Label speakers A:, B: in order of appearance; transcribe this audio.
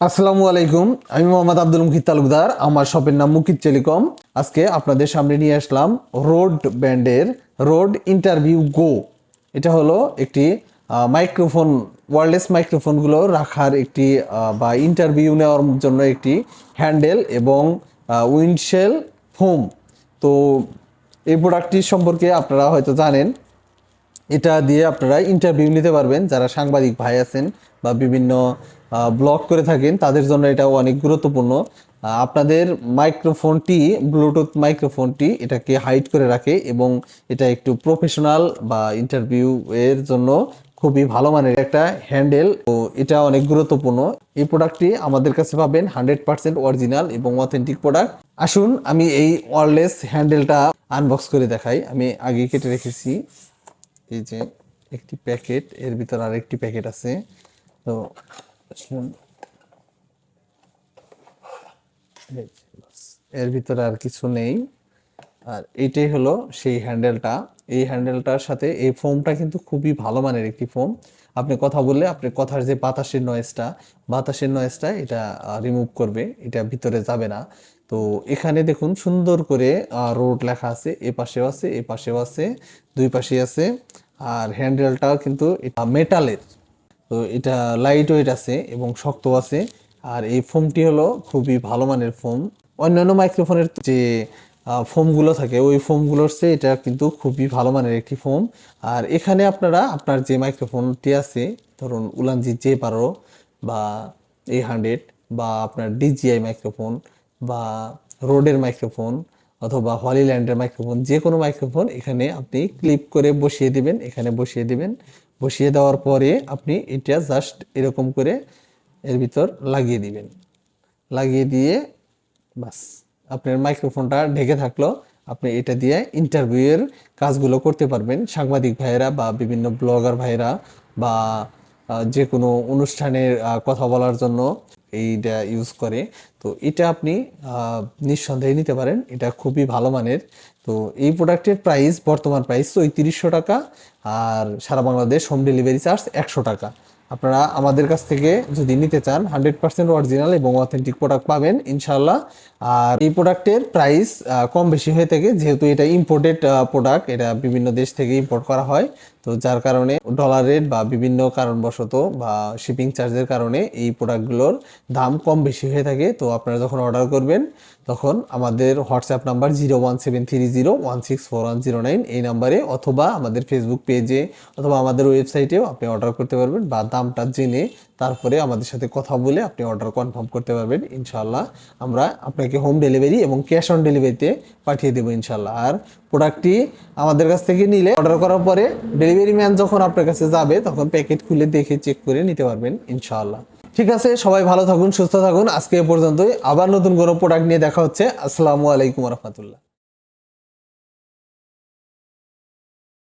A: আসসালামু আলাইকুম, আমি মোহাম্মদ আব্দুল মুকিত তালুকদার, আমার শপের নাম মুকিত টেলিকম। আজকে আপনাদের সামনে নিয়ে আসলাম রোড ব্যান্ডের রোড ইন্টারভিউ গো। এটা হলো একটি মাইক্রোফোন, ওয়ারলেস মাইক্রোফোনগুলো রাখার একটি বা ইন্টারভিউ নেওয়ার জন্য একটি হ্যান্ডেল এবং উইন্ডশেল ফোম। তো এই প্রোডাক্টটি সম্পর্কে আপনারা হয়তো জানেন। এটা দিয়ে আপনারা ইন্টারভিউ নিতে পারবেন যারা সাংবাদিক ভাই আছেন বা বিভিন্ন ব্লগ করে থাকেন, তাদের জন্য এটা অনেক গুরুত্বপূর্ণ। আপনাদের মাইক্রোফোনটি ব্লুটুথ মাইক্রোফোনটি এটাকে হাইড করে রাখে এবং এটা একটু প্রফেশনাল বা ইন্টারভিউ এর জন্য খুবই ভালো মানের একটা হ্যান্ডেল তো এটা অনেক গুরুত্বপূর্ণ। এই প্রোডাক্টটি আমাদের কাছে পাবেন হান্ড্রেড পার্সেন্ট অরিজিনাল এবং অথেন্টিক প্রোডাক্ট আসুন, আমি এই ওয়ারলেস হ্যান্ডেলটা আনবক্স করে দেখাই। আমি আগে কেটে রেখেছি। এই যে একটি প্যাকেট এর ভিতর আরেকটি প্যাকেট আছে। তো। এর ভিতরে আর কিছু নেই। আর এইটাই হলো সেই হ্যান্ডেলটা এই হ্যান্ডেলটার সাথে এই ফোমটা কিন্তু খুবই ভালো মানের একটি ফোম আপনি কথা বললে আপনি কথার যে বাতাসের নয়েজটা বাতাসের নয়েজটা এটা রিমুভ করবে। এটা ভিতরে যাবে না। তো এখানে দেখুন সুন্দর করে রোড লেখা আছে। এ পাশেও আছে, এ পাশেও আছে, দুই পাশে আছে। আর হ্যান্ডেলটাও কিন্তু এটা মেটালের তো এটা লাইট ওয়েট আছে এবং শক্ত আছে। আর এই ফোমটি হলো খুবই ভালো মানের ফোম অন্যান্য মাইক্রোফোনের যে ফোমগুলো থাকে, ওই ফোমগুলোর চেয়ে এটা কিন্তু খুবই ভালো মানের একটি ফোম আর এখানে আপনারা, আপনার যে মাইক্রোফোনটি আছে, ধরুন উলানজি জে বারো বা এই হান্ড্রেড বা আপনার ডিজিআই মাইক্রোফোন বা রোডের মাইক্রোফোন অথবা হলিল্যান্ডের মাইক্রোফোন যে কোনো মাইক্রোফোন এখানে আপনি ক্লিপ করে বসিয়ে দিবেন, এখানে বসিয়ে দিবেন। বসিয়ে দেওয়ার পরে আপনি এটা জাস্ট এরকম করে এর ভিতর লাগিয়ে দিবেন। লাগিয়ে দিয়ে বাস, আপনার মাইক্রোফোনটা ঢেকে থাকল, আপনি এটা দিয়ে ইন্টারভিউয়ের কাজগুলো করতে পারবেন। সাংবাদিক ভাইয়েরা বা বিভিন্ন ব্লগার ভাইয়েরা বা যে কোনো অনুষ্ঠানের কথা বলার জন্য। এইটা ইউজ করে, তো এটা আপনি নিঃসন্দেহে নিতে পারেন। এটা খুবই ভালো মানের। তো এই প্রোডাক্টের প্রাইস বর্তমান প্রাইস চৌত্রিশশো টাকা আর সারা বাংলাদেশ হোম ডেলিভারি চার্জ একশো টাকা। আপনারা আমাদের কাছ থেকে যদি নিতে চান হান্ড্রেড পার্সেন্ট অরিজিনাল এবং অথেন্টিক প্রোডাক্ট পাবেন ইনশাল্লাহ আর এই প্রোডাক্টের প্রাইস কম বেশি হয়ে থাকে, যেহেতু এটা ইম্পোর্টেড প্রোডাক্ট এটা বিভিন্ন দেশ থেকে ইম্পোর্ট করা হয়। তো যার কারণে ডলার রেট বা বিভিন্ন কারণবশত বা শিপিং চার্জের কারণে এই প্রোডাক্টগুলোর দাম কম বেশি হয়ে থাকে। তো আপনারা যখন অর্ডার করবেন, তখন আমাদের WhatsApp number zero one seven three zero one six four one zero nine এই নাম্বারে অথবা আমাদের ফেসবুক পেজে অথবা আমাদের ওয়েবসাইটেও আপনি অর্ডার করতে পারবেন বা দামটা জেনে তারপরে আমাদের সাথে কথা বলে আপনি অর্ডার কনফার্ম করতে পারবেন ইনশাল্লাহ আমরা আপনাকে হোম ডেলিভারি এবং ক্যাশ অন ডেলিভারিতে পাঠিয়ে দেবো ইনশাল্লাহ আর প্রোডাক্টটি আমাদের কাছ থেকে নিলে অর্ডার করার পরে ডেলিভারি ম্যান যখন আপনার কাছে যাবে, তখন প্যাকেট খুলে দেখে চেক করে নিতে পারবেন ইনশাল্লাহ ঠিক আছে, সবাই ভালো থাকুন, সুস্থ থাকুন। আজকে এ পর্যন্তই। আবার নতুন কোনো প্রোডাক্ট নিয়ে দেখা হচ্ছে। আসসালামু আলাইকুম রহমতুল্লাহ।